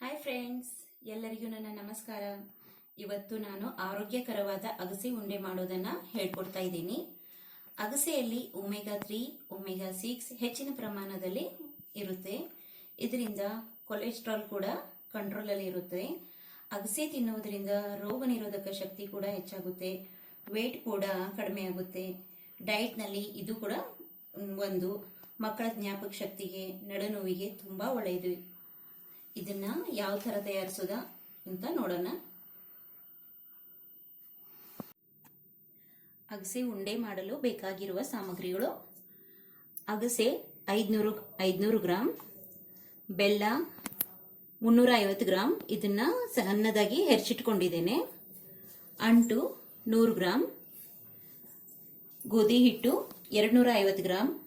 Hi friends ಎಲ್ಲರಿಗೂ ನನ್ನ ನಮಸ್ಕಾರ. ಇವತ್ತು ನಾನು ಆರೋಗ್ಯಕರವಾದ ಅಗಸೆ ಉಂಡೆ ಮಾಡೋದನ್ನ ಹೇಳ್ಕೊಡ್ತಾ ಇದ್ದೀನಿ. ಅಗಸೆಯಲ್ಲಿ ಒಮೆಗಾ ತ್ರೀ ಒಮೆಗಾ ಸಿಕ್ಸ್ ಹೆಚ್ಚಿನ ಪ್ರಮಾಣದಲ್ಲಿ ಇರುತ್ತೆ. ಇದರಿಂದ ಕೊಲೆಸ್ಟ್ರಾಲ್ ಕೂಡ ಕಂಟ್ರೋಲಲ್ಲಿ ಇರುತ್ತೆ. ಅಗಸೆ ತಿನ್ನುವುದರಿಂದ ರೋಗ ನಿರೋಧಕ ಶಕ್ತಿ ಕೂಡ ಹೆಚ್ಚಾಗುತ್ತೆ. ವೇಟ್ ಕೂಡ ಕಡಿಮೆ ಆಗುತ್ತೆ. ಡಯಟ್ನಲ್ಲಿ ಇದು ಕೂಡ ಒಂದು ಮಕ್ಕಳ ಜ್ಞಾಪಕ ಶಕ್ತಿಗೆ, ನಡುನೋವಿಗೆ ತುಂಬಾ ಒಳ್ಳೆಯದು. ಇದನ್ನ ಯಾವ ತರ ತಯಾರಿಸೋದ ಅಂತ ನೋಡೋಣ. ಅಗಸೆ ಉಂಡೆ ಮಾಡಲು ಬೇಕಾಗಿರುವ ಸಾಮಗ್ರಿಗಳು. ಅಗಸೆ ಐದ್ನೂರು ಐದ್ನೂರು ಗ್ರಾಮ್ ಬೆಲ್ಲ ಮುನ್ನೂರ ಐವತ್ತು ಗ್ರಾಮ್ ಇದನ್ನ ಸಣ್ಣದಾಗಿ ಹೆರ್ಚಿಟ್ಕೊಂಡಿದ್ದೇನೆ. ಅಂಟು ನೂರು ಗ್ರಾಮ್ ಗೋಧಿ ಹಿಟ್ಟು ಎರಡ್ನೂರ ಐವತ್ತು ಗ್ರಾಮ್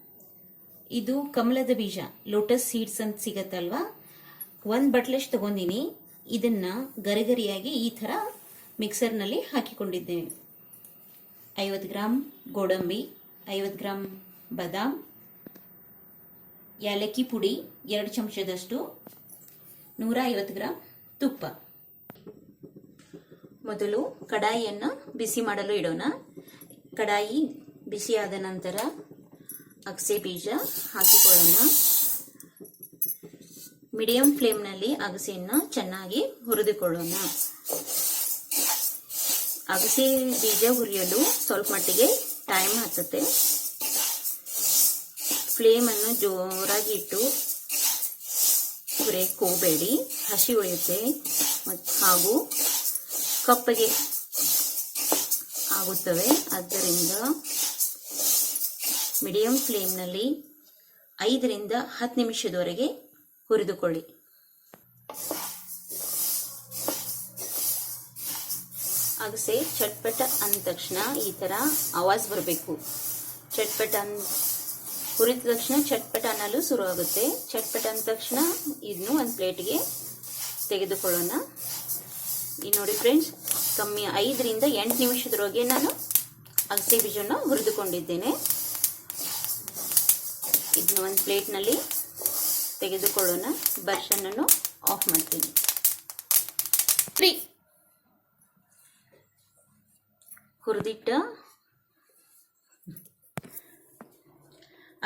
ಇದು ಕಮಲದ ಬೀಜ ಲೋಟಸ್ ಸೀಡ್ಸ್ ಅಂತ ಸಿಗತ್ತಲ್ವಾ? ಒಂದ್ ಬಟ್ಲಷ್ಟು ತಗೊಂಡಿನಿ. ಇದನ್ನ ಗರಿಗರಿಯಾಗಿ ಈ ತರ ಮಿಕ್ಸರ್ನಲ್ಲಿ ಹಾಕಿಕೊಂಡಿದ್ದೇನೆ ಐವತ್ತು ಗ್ರಾಮ್ ಗೋಡಂಬಿ, ಐವತ್ತು ಗ್ರಾಮ್ ಬಾದಾಮ್, ಏಲಕ್ಕಿ ಪುಡಿ, ಎರಡು ಚಮಚದಷ್ಟು, ನೂರ ಐವತ್ತು ಗ್ರಾಮ್ ತುಪ್ಪ. ಮೊದಲು ಕಡಾಯಿಯನ್ನು ಬಿಸಿ ಮಾಡಲು ಇಡೋಣ. ಕಡಾಯಿ ಬಿಸಿಯಾದ ನಂತರ ಅಗಸೆ ಬೀಜ ಹಾಕಿಕೊಳ್ಳೋಣ. ಮೀಡಿಯಂ ಫ್ಲೇಮ್ನಲ್ಲಿ ಅಗಸೆಯನ್ನು ಚೆನ್ನಾಗಿ ಹುರಿದುಕೊಳ್ಳೋಣ. ಅಗಸೆ ಬೀಜ ಹುರಿಯಲು ಸ್ವಲ್ಪ ಮಟ್ಟಿಗೆ ಟೈಮ್ ಹತ್ತುತ್ತೆ ಫ್ಲೇಮನ್ನು ಜೋರಾಗಿ ಇಟ್ಟು ಹುರಿಯಕ್ಕೆ ಹೋಗಬೇಡಿ ಹಸಿ ಉಳಿಯುತ್ತೆ ಮತ್ತು ಹಾಗೂ ಕಪ್ಪಗೆ ಆಗುತ್ತವೆ. ಆದ್ದರಿಂದ ಮೀಡಿಯಂ ಫ್ಲೇಮ್ನಲ್ಲಿ ಐದರಿಂದ ಹತ್ತು ನಿಮಿಷದವರೆಗೆ ಹುರಿದುಕೊಳ್ಳಿ. ಅಗಸೆ, ಚಟ್ಪಟ ಅಂದ ತಕ್ಷಣ ಈ ತರ ಆವಾಜ್ ಬರಬೇಕು. ಚಟ್ಪಟ ಅನ್ ಹುರಿದ ತಕ್ಷಣ ಚಟ್ಪಟ ಅನ್ನಲು ಶುರು ಆಗುತ್ತೆ ಚಟ್ಪಟ ಅಂದ ತಕ್ಷಣ ಇದನ್ನು ಒಂದು ಪ್ಲೇಟ್ಗೆ ತೆಗೆದುಕೊಳ್ಳೋಣ. ಈ ನೋಡಿ ಫ್ರೆಂಡ್ಸ್ ಕಮ್ಮಿ ಐದರಿಂದ ಎಂಟು ನಿಮಿಷದೊಳಗೆ ನಾನು ಅಗಸೆ ಬೀಜವನ್ನು ಹುರಿದುಕೊಂಡಿದ್ದೇನೆ. ಇದನ್ನು ಒಂದು ಪ್ಲೇಟ್ನಲ್ಲಿ ತೆಗೆದುಕೊಳ್ಳೋಣ. ಬರ್ಷನನ್ನು ಆಫ್ ಮಾಡ್ತೀನಿ. ಫ್ರೀ ಹುರಿದಿಟ್ಟ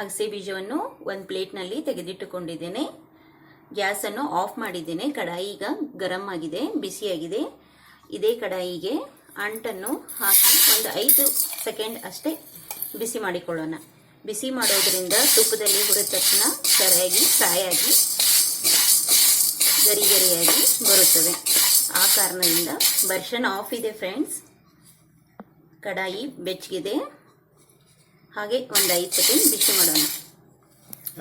ಅಗಸೆ ಬೀಜವನ್ನು ಒಂದು ಪ್ಲೇಟ್ನಲ್ಲಿ ತೆಗೆದಿಟ್ಟುಕೊಂಡಿದ್ದೇನೆ. ಗ್ಯಾಸನ್ನು ಆಫ್ ಮಾಡಿದ್ದೇನೆ. ಕಡಾಯಿ ಈಗ ಗರಂ ಆಗಿದೆ ಬಿಸಿಯಾಗಿದೆ ಇದೇ ಕಡಾಯಿಗೆ ಅಂಟನ್ನು ಹಾಕಿ ಒಂದು ಐದು ಸೆಕೆಂಡ್ ಅಷ್ಟೇ ಬಿಸಿ ಮಾಡಿಕೊಳ್ಳೋಣ. ಬಿಸಿ ಮಾಡೋದ್ರಿಂದ ತುಪ್ಪದಲ್ಲಿ ಹುರಿದ ತಕ್ಷಣ ಸರಿಯಾಗಿ ಫ್ರೈಯಾಗಿ ಗರಿ ಗರಿಯಾಗಿ ಬರುತ್ತದೆ. ಆ ಕಾರಣದಿಂದ ಬರ್ಷನ್ ಆಫ್ ಇದೆ ಫ್ರೆಂಡ್ಸ್. ಕಡಾಯಿ ಬೆಚ್ಚಗಿದೆ. ಹಾಗೆ ಒಂದು ಐದು ಸೆಕೆಂಡ್ ಬಿಸಿ ಮಾಡೋಣ.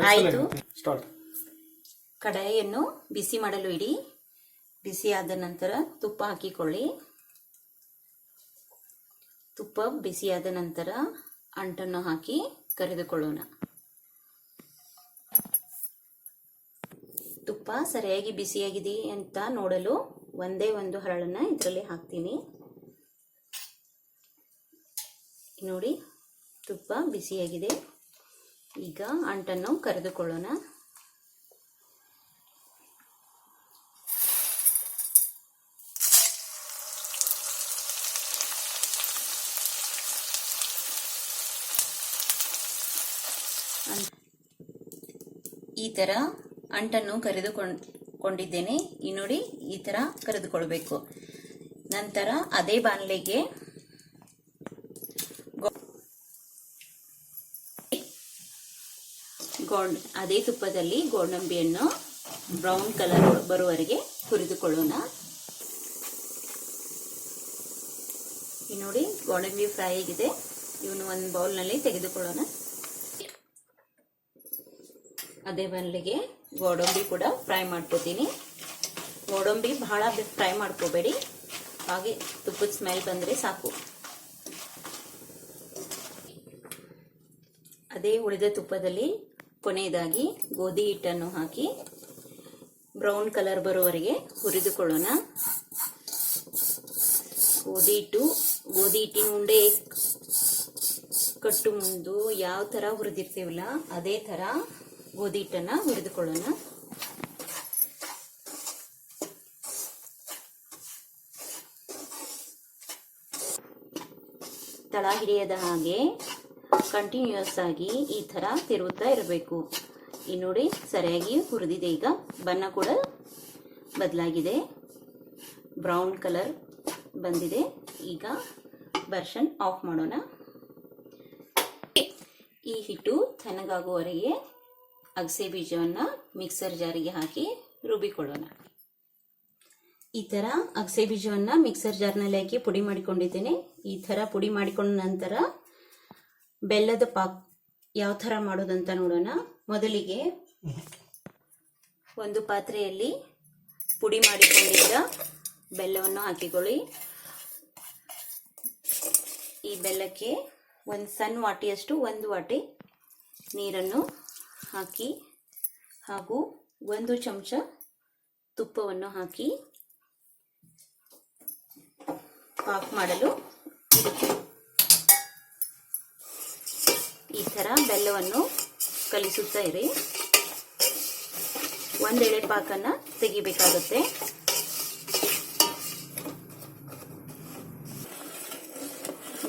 ಆಯಿತು. ಕಡಾಯಿಯನ್ನು ಬಿಸಿ ಮಾಡಲು ಇಡಿ. ಬಿಸಿ ಆದ ನಂತರ ತುಪ್ಪ ಹಾಕಿಕೊಳ್ಳಿ. ತುಪ್ಪ ಬಿಸಿಯಾದ ನಂತರ ಅಂಟನ್ನು ಹಾಕಿ ಕರೆದುಕೊಳ್ಳೋಣ. ತುಪ್ಪ ಸರಿಯಾಗಿ ಬಿಸಿಯಾಗಿದೆ ಅಂತ ನೋಡಲು ಒಂದೇ ಒಂದು ಹರಳನ್ನ ಇದರಲ್ಲಿ ಹಾಕ್ತೀನಿ. ನೋಡಿ, ತುಪ್ಪ ಬಿಸಿಯಾಗಿದೆ. ಈಗ ಅಂಟನ್ನು ಕರೆದುಕೊಳ್ಳೋಣ. ಈ ತರ ಅಂಟನ್ನು ಕರೆದುಕೊಂಡಿದ್ದೇನೆ ಈ ನೋಡಿ ಈ ತರ ಕರೆದುಕೊಳ್ಬೇಕು. ನಂತರ ಅದೇ ಬಾಣಲೆಗೆ ಗೋಡ್ ಅದೇ ತುಪ್ಪದಲ್ಲಿ ಗೋಡಂಬಿಯನ್ನು ಬ್ರೌನ್ ಕಲರ್ ಬರುವವರೆಗೆ ಹುರಿದುಕೊಳ್ಳೋಣ. ಈ ನೋಡಿ ಗೋಡಂಬಿ ಫ್ರೈ ಆಗಿದೆ. ಇವನು ಒಂದು ಬೌಲ್ನಲ್ಲಿ ತೆಗೆದುಕೊಳ್ಳೋಣ. ಅದೇ ಬನ್ಲಿಗೆ ಗೋಡಂಬಿ ಕೂಡ ಫ್ರೈ ಮಾಡ್ಕೋತೀನಿ. ಗೋಡಂಬಿ ಬಹಳ ಫ್ರೈ ಮಾಡ್ಕೋಬೇಡಿ. ಹಾಗೆ ತುಪ್ಪದ ಸ್ಮೆಲ್ ಬಂದರೆ ಸಾಕು. ಅದೇ ಉಳಿದ ತುಪ್ಪದಲ್ಲಿ ಕೊನೆಯದಾಗಿ ಗೋಧಿ ಹಿಟ್ಟನ್ನು ಹಾಕಿ ಬ್ರೌನ್ ಕಲರ್ ಬರೋವರೆಗೆ ಹುರಿದುಕೊಳ್ಳೋಣ. ಗೋಧಿ ಹಿಟ್ಟು, ಗೋಧಿ ಹಿಟ್ಟಿನ ಉಂಡೆ ಕಟ್ಟು ಮುಂದು ಯಾವ ಥರ ಹುರಿದಿರ್ತೀವಲ್ಲ, ಅದೇ ತರ ಗೋಧಿ ಹಿಟ್ಟನ್ನು ಹುರಿದುಕೊಳ್ಳೋಣ. ತಳ ಹಿಡಿಯದ ಹಾಗೆ ಕಂಟಿನ್ಯೂಸ್ ಆಗಿ ಈ ತರ ತಿರುಗುತ್ತಾ ಇರಬೇಕು. ಈ ನೋಡಿ ಸರಿಯಾಗಿ ಹುರಿದಿದೆ ಈಗ. ಬಣ್ಣ ಕೂಡ ಬದಲಾಗಿದೆ. ಬ್ರೌನ್ ಕಲರ್ ಬಂದಿದೆ. ಈಗ ಬರ್ಷನ್ ಆಫ್ ಮಾಡೋಣ. ಈ ಹಿಟ್ಟು ತಣ್ಣಗಾಗುವವರೆಗೆ ಅಗಸೆ ಬೀಜವನ್ನು ಮಿಕ್ಸರ್ ಜಾರಿಗೆ ಹಾಕಿ ರುಬ್ಬಿಕೊಳ್ಳೋಣ. ಈ ಥರ ಅಗಸೆ ಬೀಜವನ್ನು ಮಿಕ್ಸರ್ ಜಾರ್ನಲ್ಲಿ ಹಾಕಿ ಪುಡಿ ಮಾಡಿಕೊಂಡಿದ್ದೇನೆ. ಈ ಥರ ಪುಡಿ ಮಾಡಿಕೊಂಡ ನಂತರ ಬೆಲ್ಲದ ಪಾಕ್ ಯಾವ ಥರ ಮಾಡೋದಂತ ನೋಡೋಣ. ಮೊದಲಿಗೆ ಒಂದು ಪಾತ್ರೆಯಲ್ಲಿ ಪುಡಿ ಮಾಡಿಕೊಂಡಿದ್ದ ಬೆಲ್ಲವನ್ನು ಹಾಕಿಕೊಳ್ಳಿ. ಈ ಬೆಲ್ಲಕ್ಕೆ ಒಂದು ಸಣ್ಣ ವಾಟಿಯಷ್ಟು ಒಂದು ವಾಟಿ ನೀರನ್ನು ಹಾಕಿ ಹಾಗೂ ಒಂದು ಚಮಚ ತುಪ್ಪವನ್ನು ಹಾಕಿ ಪಾಕ್ ಮಾಡಲು ಈ ಥರ ಬೆಲ್ಲವನ್ನು ಕಲಿಸುತ್ತಾ ಇರಿ. ಒಂದೆಳೆ ಪಾಕನ್ನು ತೆಗಿಬೇಕಾಗುತ್ತೆ.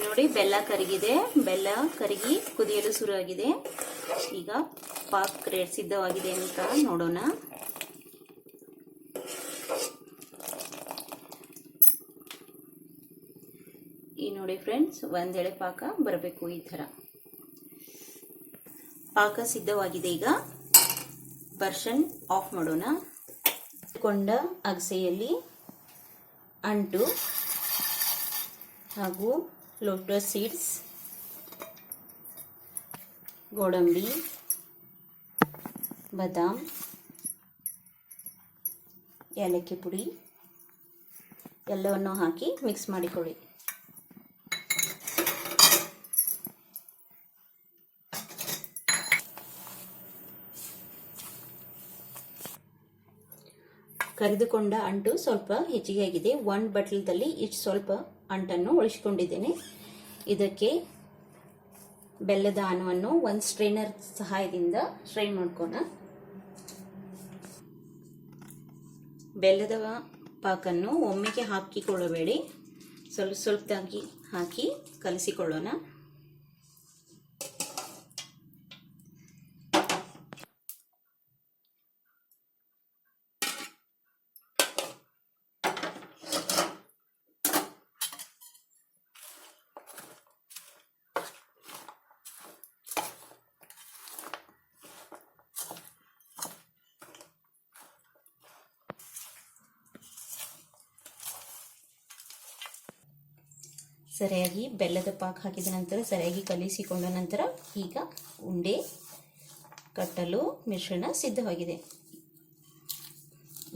ನೋಡಿ, ಬೆಲ್ಲ ಕರಗಿದೆ. ಬೆಲ್ಲ ಕರಗಿ ಕುದಿಯಲು ಶುರುವಾಗಿದೆ. ಈಗ ಪಾಕ್ ರೇಟ್ ಸಿದ್ಧವಾಗಿದೆ ಅಂತ ನೋಡೋಣ. ಈ ನೋಡಿ ಫ್ರೆಂಡ್ಸ್, ಒಂದೆಳೆ ಪಾಕ ಬರಬೇಕು ಈ ಥರ. ಪಾಕ ಸಿದ್ಧವಾಗಿದೆ ಈಗ. ಬರ್ಷನ್ ಆಫ್ ಮಾಡೋಣ. ಕೊಂಡ ಅಗಸೆಯಲ್ಲಿ ಅಂಟು ಹಾಗೂ ಲೋಟಸ್ ಸೀಡ್ಸ್, ಗೋಡಂಬಿ ಬಾದಾಮ್, ಏಲಕ್ಕಿ ಪುಡಿ, ಎಲ್ಲವನ್ನು ಹಾಕಿ ಮಿಕ್ಸ್ ಮಾಡಿಕೊಳ್ಳಿ. ಕರೆದುಕೊಂಡ ಅಂಟು ಸ್ವಲ್ಪ ಹೆಚ್ಚಿಗೆ ಆಗಿದೆ. ಒಂದು ಬಟ್ಲದಲ್ಲಿ ಇಷ್ಟು ಸ್ವಲ್ಪ ಅಂಟನ್ನು ಉಳಿಸಿಕೊಂಡಿದ್ದೇನೆ. ಇದಕ್ಕೆ ಬೆಲ್ಲದ ಅನ್ನವನ್ನು ಒಂದು ಸ್ಟ್ರೈನರ್ ಸಹಾಯದಿಂದ ಸ್ಟ್ರೈನ್ ಮಾಡ್ಕೋಣ ಬೆಲ್ಲದ ಪಾಕನ್ನು ಒಮ್ಮೆಗೆ ಹಾಕಿಕೊಳ್ಳಬೇಡಿ. ಸ್ವಲ್ಪ ಸ್ವಲ್ಪದಾಗಿ ಹಾಕಿ ಕಲಸಿಕೊಳ್ಳೋಣ. ಸರಿಯಾಗಿ ಬೆಲ್ಲದ ಪಾಕ ಹಾಕಿದ ನಂತರ ಸರಿಯಾಗಿ ಕಲಿಸಿಕೊಂಡ ನಂತರ ಈಗ ಉಂಡೆ, ಕಟ್ಟಲು, ಮಿಶ್ರಣ ಸಿದ್ಧವಾಗಿದೆ.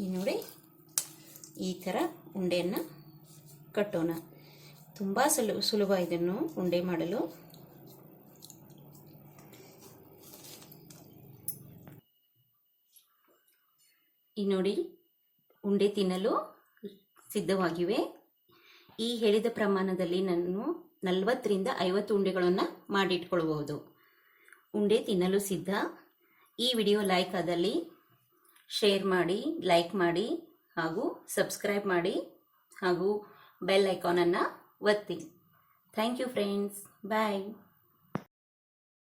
ಈ ನೋಡಿ ಈ ಥರ ಉಂಡೆಯನ್ನು ಕಟ್ಟೋಣ. ತುಂಬ ಸುಲು, ಸುಲಭ ಇದನ್ನು ಉಂಡೆ ಮಾಡಲು. ಈ ನೋಡಿ ಉಂಡೆ ತಿನ್ನಲು ಸಿದ್ಧವಾಗಿವೆ. ಈ ಹೇಳಿದ ಪ್ರಮಾಣದಲ್ಲಿ ನಾನು ನಲವತ್ತರಿಂದ ಐವತ್ತು ಉಂಡೆಗಳನ್ನು ಮಾಡಿಟ್ಕೊಳ್ಬಹುದು. ಉಂಡೆ ತಿನ್ನಲು ಸಿದ್ಧ. ಈ ವಿಡಿಯೋ ಲೈಕ್ ಆದಲ್ಲಿ ಶೇರ್ ಮಾಡಿ, ಲೈಕ್ ಮಾಡಿ, ಹಾಗೂ ಸಬ್ಸ್ಕ್ರೈಬ್ ಮಾಡಿ, ಹಾಗೂ ಬೆಲ್ ಐಕಾನನ್ನು ಒತ್ತಿ. Thank you friends. ಬಾಯ್.